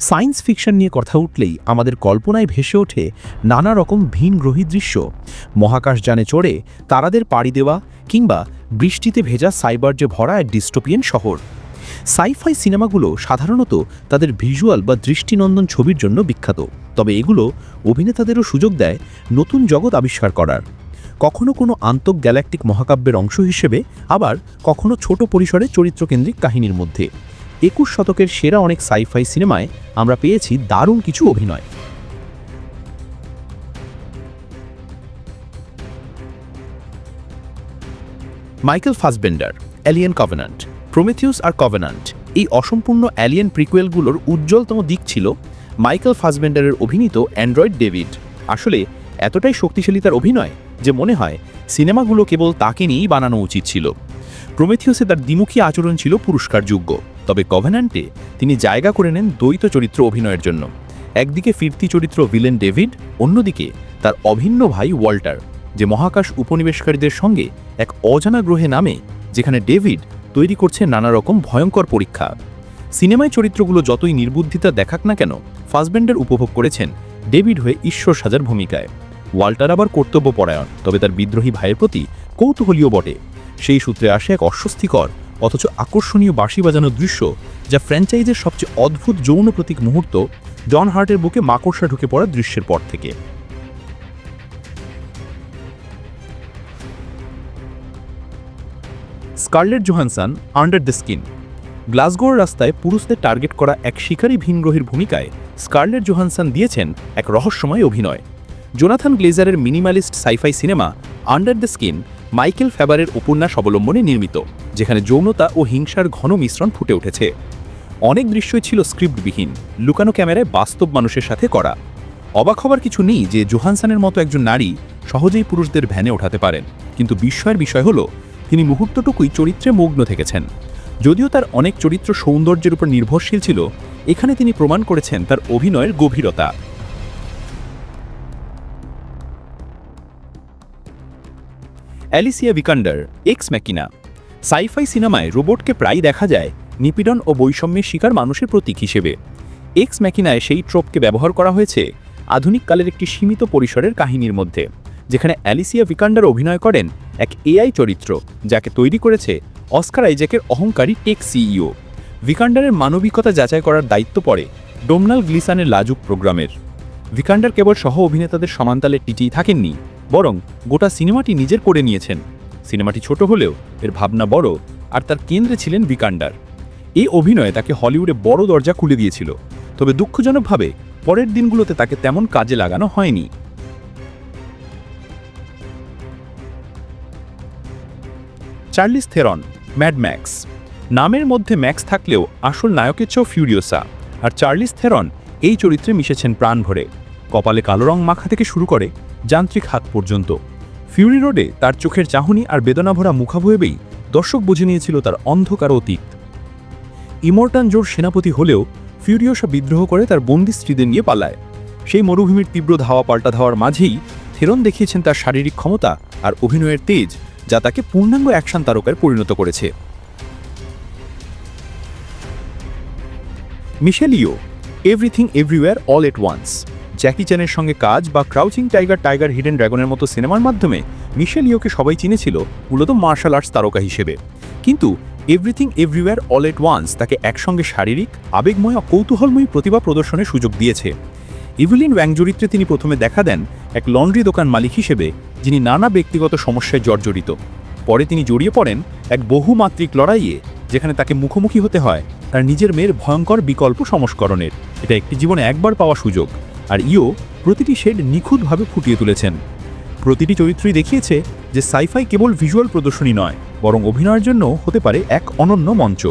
Science fiction নিয়ে কথা উঠলেই আমাদের কল্পনায় ভেসে ওঠে নানা রকম ভিনগ্রহী দৃশ্য। মহাকাশযানে চড়ে তারাদের পাড়ি দেওয়া কিংবা বৃষ্টিতে ভেজা সাইবার্জে ভরা এক ডিস্টোপিয়ান শহর। সাইফাই সিনেমাগুলো সাধারণত তাদের ভিজুয়াল বা দৃষ্টিনন্দন ছবির জন্য বিখ্যাত, তবে এগুলো অভিনেতাদেরও সুযোগ দেয় নতুন জগৎ আবিষ্কার করার। কখনো কোনো আন্তঃ গ্যালাকটিক মহাকাব্যের অংশ হিসেবে, আবার কখনো ছোট পরিসরে চরিত্রকেন্দ্রিক কাহিনীর মধ্যে। একুশ শতকের সেরা অনেক সাইফাই সিনেমায় আমরা পেয়েছি দারুণ কিছু অভিনয়। মাইকেল ফাসবেন্ডার, অ্যালিয়েন কভেনান্ট, প্রোমেথিউস আর কভেনান্ট, এই অসম্পূর্ণ অ্যালিয়েন প্রিকুয়েলগুলোর উজ্জ্বলতম দিক ছিল মাইকেল ফাসবেন্ডারের অভিনীত অ্যান্ড্রয়েড ডেভিড। আসলে, এতটাই শক্তিশালী তার অভিনয় যে মনে হয় সিনেমাগুলো কেবল তাকে নিয়েই বানানো উচিত ছিল। প্রোমেথিউসে তার দ্বিমুখী আচরণ ছিল পুরস্কারযোগ্য। তবে কভেনান্টে তিনি জায়গা করে নেন দ্বৈত চরিত্র অভিনয়ের জন্য। একদিকে ফিরতি চরিত্র ভিলেন ডেভিড, অন্যদিকে তার অভিন্ন ভাই ওয়াল্টার, যে মহাকাশ উপনিবেশকারীদের সঙ্গে এক অজানা গ্রহে নামে, যেখানে ডেভিড তৈরি করছে নানা রকম ভয়ঙ্কর পরীক্ষা। সিনেমায় চরিত্রগুলো যতই নির্বুদ্ধিতা দেখাক না কেন, ফাসবেন্ডার উপভোগ করেছেন ডেভিড হয়ে ঈশ্বর সাজার ভূমিকায়। ওয়াল্টার আবার কর্তব্যপরায়ণ, তবে তার বিদ্রোহী ভাইয়ের প্রতি কৌতূহলীয় বটে। সেই সূত্রে আসে এক অস্বস্তিকর অথচ আকর্ষণীয় বাঁশি বাজানোর দৃশ্য যা ফ্র্যাঞ্চাইজের সবচেয়ে অদ্ভুত যৌন প্রতীক মুহূর্ত জন হার্টের বুকে মাকড়সা ঢুকে পড়া দৃশ্যের পর থেকে। Scarlett Johansson under the skin গ্লাসগোর রাস্তায় পুরুষদের টার্গেট করা এক শিকারী ভিনগ্রহীর ভূমিকায় স্কারলেট জোহানসান দিয়েছেন এক রহস্যময় অভিনয়। Jonathan গ্লেজারের minimalist sci fi cinema under the skin Michael ফ্যাবারের উপন্যাস অবলম্বনে নির্মিত, যেখানে যৌনতা ও হিংসার ঘন মিশ্রণ ফুটে উঠেছে। অনেক দৃশ্যই ছিল স্ক্রিপ্টবিহীন, লুকানো ক্যামেরায় বাস্তব মানুষের সাথে করা। অবাক হবার কিছু নেই যে জোহানসানের মতো একজন নারী সহজেই পুরুষদের ভ্যানে ওঠাতে পারেন, কিন্তু বিস্ময়ের বিষয় হলো, তিনি মুহূর্তটুকুই চরিত্রে মগ্ন থেকেছেন। যদিও তার অনেক চরিত্র সৌন্দর্যের উপর নির্ভরশীল ছিল, এখানে তিনি প্রমাণ করেছেন তার অভিনয়ের গভীরতা। Alicia Vikander, Ex Machina. Sci fi সিনেমায় রোবটকে প্রায় দেখা যায় নিপীড়ন ও বৈষম্যের শিকার মানুষের প্রতীক হিসেবে। এক্স ম্যাকিনায় সেই ট্রোপকে ব্যবহার করা হয়েছে আধুনিক কালের একটি সীমিত পরিসরের কাহিনীর মধ্যে, যেখানে অ্যালিসিয়া ভিকান্ডার অভিনয় করেন এক এআই চরিত্র, যাকে তৈরি করেছে অস্কার আইজ্যাকের অহংকারী টেক সিইও। ভিকান্ডারের মানবিকতা যাচাই করার দায়িত্ব পড়ে ডোমনাল গ্লিসানের লাজুক প্রোগ্রামের। ভিকান্ডার কেবল সহ অভিনেতাদের সমান্তালে টিটিই থাকেননি বরং গোটা সিনেমাটি নিজের করে নিয়েছেন। সিনেমাটি ছোট হলেও এর ভাবনা বড় আর তার কেন্দ্রে ছিলেন ভিকান্ডার। এই অভিনয়ে তাকে হলিউডে বড় দরজা খুলে দিয়েছিল, তবে দুঃখজনকভাবে পরের দিনগুলোতে তাকে তেমন কাজে লাগানো হয়নি। Charlize Theron, mad max. নামের মধ্যে ম্যাক্স থাকলেও আসল নায়কের চেয়েও ফিউরিওসা। আর চার্লিস থেরন এই চরিত্রে মিশেছেন প্রাণ ভরে কপালে কালো রং মাখা থেকে শুরু করে যান্ত্রিক হাত পর্যন্ত। ফিউরি রোডে তার চোখের চাহনি আর বেদনাভরা মুখাভয়েবেই দর্শক বুঝে নিয়েছিল তার অন্ধকার অতীত। ইমর্টান জোর সেনাপতি হলেও ফিউরিওসা বিদ্রোহ করে তার বন্দি স্ত্রীদের নিয়ে পালায়। সেই মরুভূমির তীব্র ধাওয়া পাল্টা ধাওয়ার মাঝেই থেরন দেখিয়েছেন তার শারীরিক ক্ষমতা আর অভিনয়ের তেজ, যা তাকে পূর্ণাঙ্গ অ্যাকশন তারকায় পরিণত করেছে। মিশেলিও, everything everywhere all at once. Jackie চ্যানের সঙ্গে কাজ বা ক্রাউচিং টাইগার টাইগার হিডেন ড্রাগনের মতো সিনেমার মাধ্যমে মিশেলিওকে সবাই চিনেছিল, মূলত মার্শাল আর্টস তারকা হিসেবে। কিন্তু everything everywhere all at once তাকে একসঙ্গে শারীরিক, আবেগময় ও কৌতূহলময়ী প্রতিভা প্রদর্শনের সুযোগ দিয়েছে। ইভলিন ওয়াং চরিত্রে তিনি প্রথমে দেখা দেন এক লন্ড্রি দোকান মালিক হিসেবে, যিনি নানা ব্যক্তিগত সমস্যায় জর্জরিত। পরে তিনি জড়িয়ে পড়েন এক বহুমাত্রিক লড়াইয়ে, যেখানে তাকে মুখোমুখি হতে হয় তার নিজের মেয়ের ভয়ঙ্কর বিকল্প সংস্করণের। এটা একটি জীবনে একবার পাওয়া সুযোগ। আর ইও প্রতিটি শেড নিখুঁতভাবে ফুটিয়ে তুলেছেন। প্রতিটি চরিত্রই দেখিয়েছে যে সাইফাই কেবল ভিজুয়াল প্রদর্শনী নয়, বরং অভিনয়ের জন্য হতে পারে এক অনন্য মঞ্চ।